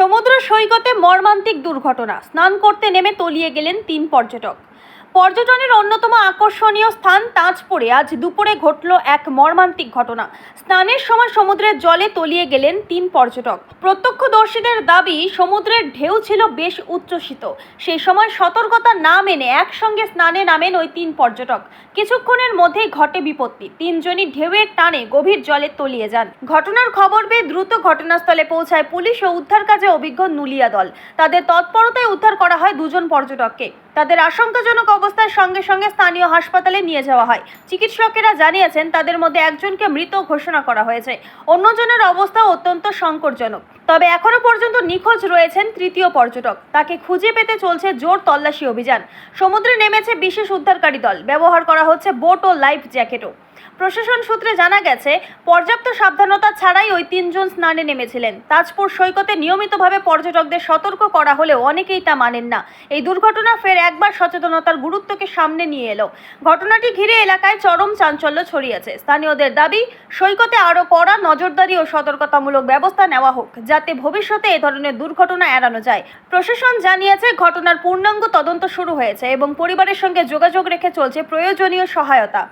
সমুদ্র সৈকতে মর্মান্তিক দুর্ঘটনা। স্নান করতে নেমে তলিয়ে গেলেন তিন পর্যটক। পর্যটনের অন্যতম আকর্ষণীয় স্থান তাজপুরে। আজ দুপুরে ঘটল এক মর্মান্তিক ঘটনা। স্নানের সময় সমুদ্রের জলে তলিয়ে গেলেন তিন পর্যটক। প্রত্যক্ষদর্শীদের দাবি, সমুদ্রের ঢেউ ছিল বেশ উচ্ছ্বসিত। সেই সময় সতর্কতা না মেনে একসঙ্গে স্নানে নামেন ওই তিন পর্যটক। কিছুক্ষণের মধ্যেই ঘটে বিপত্তি। তিনজনই ঢেউয়ের টানে গভীর জলে তলিয়ে যান। ঘটনার খবর পেয়ে দ্রুত ঘটনাস্থলে পৌঁছায় পুলিশ ও উদ্ধার কাজে অভিজ্ঞ নুলিয়া দল। তাদের তৎপরতায় উদ্ধার করা হয় দুজন পর্যটককে। তাদের আশঙ্কাজনক অবস্থার সঙ্গে সঙ্গে স্থানীয় হাসপাতালে নিয়ে যাওয়া হয়। চিকিৎসকেরা জানিয়েছেন, তাদের মধ্যে একজনকে মৃত ঘোষণা করা হয়েছে। অন্যজনের অবস্থা অত্যন্ত সংকটজনক। তবে এখনও পর্যন্ত নিখোঁজ রয়েছেন তৃতীয় পর্যটক। তাকে খুঁজে পেতে চলছে জোর তল্লাশি অভিযান। সমুদ্রে নেমেছে বিশেষ উদ্ধারকারী দল। ব্যবহার করা হচ্ছে বোট ও লাইফ জ্যাকেটও। প্রশাসন সূত্রে জানা গেছে, পর্যাপ্ত সাবধানতা ছাড়াই ওই তিনজন স্নানে নেমেছিলেন। তাজপুর সৈকতে নিয়মিতভাবে পর্যটকদের সতর্ক করা হলেও অনেকেই তা মানেন না। এই দুর্ঘটনা ফের একবার সচেতনতার গুরুত্বকে সামনে নিয়ে এলো। ঘটনাটি ঘিরে এলাকায় চরম চাঞ্চল্য ছড়িয়েছে। স্থানীয়দের দাবি, সৈকতে আরও কড়া নজরদারি ও সতর্কতামূলক ব্যবস্থা নেওয়া হোক, যাতে ভবিষ্যতে এ ধরনের দুর্ঘটনা এড়ানো যায়। প্রশাসন জানিয়েছে, ঘটনার পূর্ণাঙ্গ তদন্ত শুরু হয়েছে এবং পরিবারের সঙ্গে যোগাযোগ রেখে চলছে প্রয়োজনীয় সহায়তা।